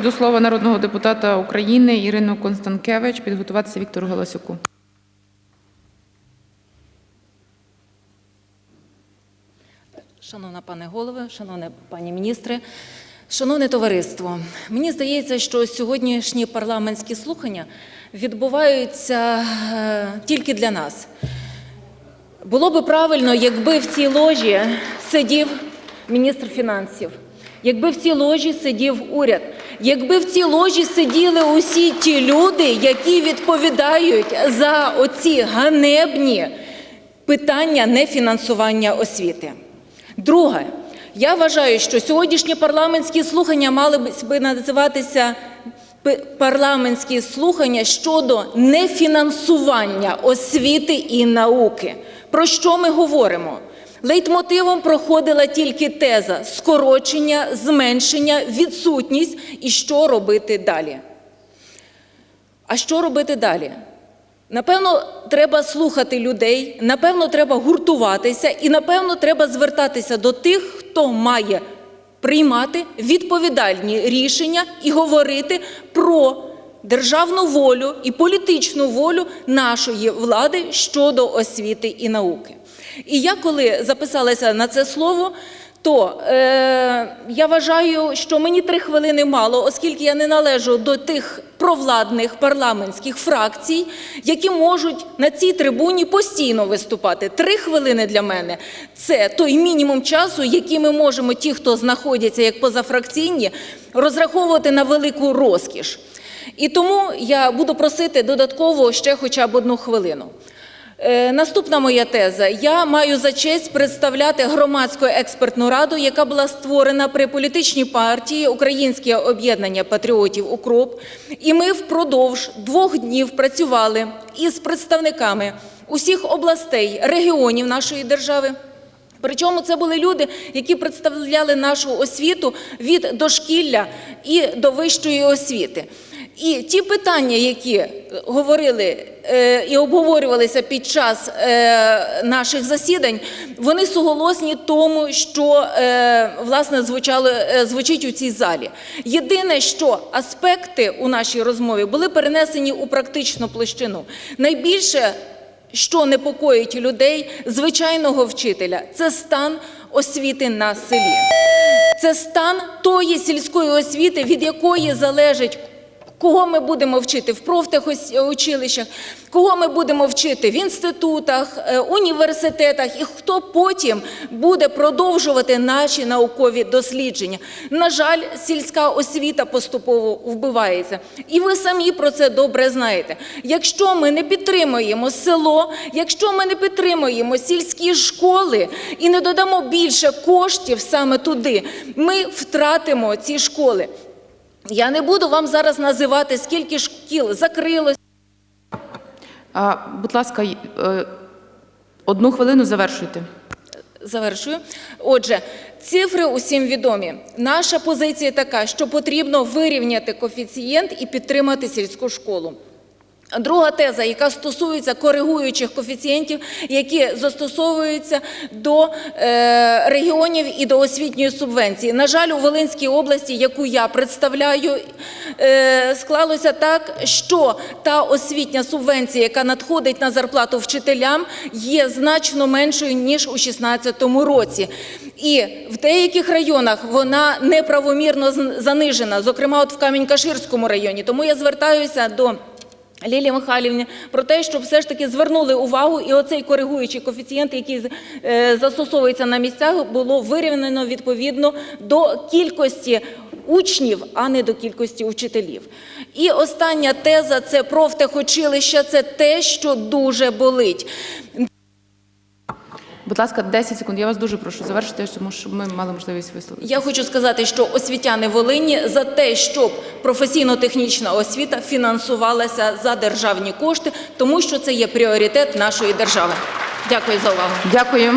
До слова народного депутата України Ірину Констанкевич підготуватися Віктору Галасюку. Шановна пане голове, шановне пані міністре, шановне товариство, мені здається, що сьогоднішні парламентські слухання відбуваються е, тільки для нас. Було би правильно, якби в цій ложі сидів міністр фінансів, якби в цій ложі сидів уряд, якби в цій ложі сиділи усі ті люди, які відповідають за оці ганебні питання нефінансування освіти. Друге, я вважаю, що сьогоднішні парламентські слухання мали б називатися парламентські слухання щодо нефінансування освіти і науки. Про що ми говоримо? Лейтмотивом проходила тільки теза скорочення, зменшення, відсутність і що робити далі. А що робити далі? Напевно, треба слухати людей, напевно, треба гуртуватися, і напевно, треба звертатися до тих, хто має приймати відповідальні рішення і говорити про державну волю і політичну волю нашої влади щодо освіти і науки. І я, коли записалася на це слово, то е, я вважаю, що мені три хвилини мало, оскільки я не належу до тих провладних парламентських фракцій, які можуть на цій трибуні постійно виступати. Три хвилини для мене це той мінімум часу, який ми можемо, ті, хто знаходяться як позафракційні, розраховувати на велику розкіш. І тому я буду просити додатково ще хоча б одну хвилину. Е, Наступна моя теза. Я маю за честь представляти громадську експертну раду, яка була створена при політичній партії Українське об'єднання патріотів УКРОП. І ми впродовж двох днів працювали із представниками усіх областей, регіонів нашої держави. Причому це були люди, які представляли нашу освіту від дошкілля і до вищої освіти. І ті питання, які е, говорили е, і обговорювалися під час е, наших засідань, вони суголосні тому, що власне звучало, е, звучить у цій залі. Єдине, що аспекти у нашій розмові були перенесені у практичну площину. Найбільше що непокоїть людей, звичайного вчителя, це стан освіти на селі. Це стан тої сільської освіти, від якої залежить, кого ми будемо вчити в профтехучилищах, кого ми будемо вчити в інститутах, е, університетах, і хто потім буде продовжувати наші наукові дослідження. На жаль, сільська освіта поступово вбивається. І ви самі про це добре знаєте. Якщо ми не підтримуємо село, якщо ми не підтримуємо сільські школи і не додамо більше коштів саме туди, ми втратимо ці школи. Я не буду вам зараз називати, скільки шкіл закрилось. А, будь ласка, е, одну хвилину завершуйте. Завершую. Отже, цифри усім відомі. Наша позиція така, що потрібно вирівняти коефіцієнт і підтримати сільську школу. Друга теза, яка стосується коригуючих коефіцієнтів, які застосовуються до е, регіонів і до освітньої субвенції. На жаль, у Волинській області, яку я представляю, е, склалося так, що та освітня субвенція, яка надходить на зарплату вчителям, є значно меншою ніж у 2016 році. І в деяких районах вона неправомірно занижена, зокрема, от в Камінь-Каширському районі. Тому я звертаюся до. Лілії Михайлівні про те, щоб все ж таки звернули увагу, і оцей коригуючий коефіцієнт, який е, застосовується на місцях, було вирівнено відповідно до кількості учнів, а не до кількості учителів. І остання теза це профтехучилища, це те, що дуже болить. Будь ласка, 10 секунд. Я вас дуже прошу завершити, тому що ми мали можливість висловити. Я хочу сказати, що освітяни Волині за те, щоб професійно-технічна освіта фінансувалася за державні кошти, тому що це є пріоритет нашої держави. Дякую за увагу. Дякую.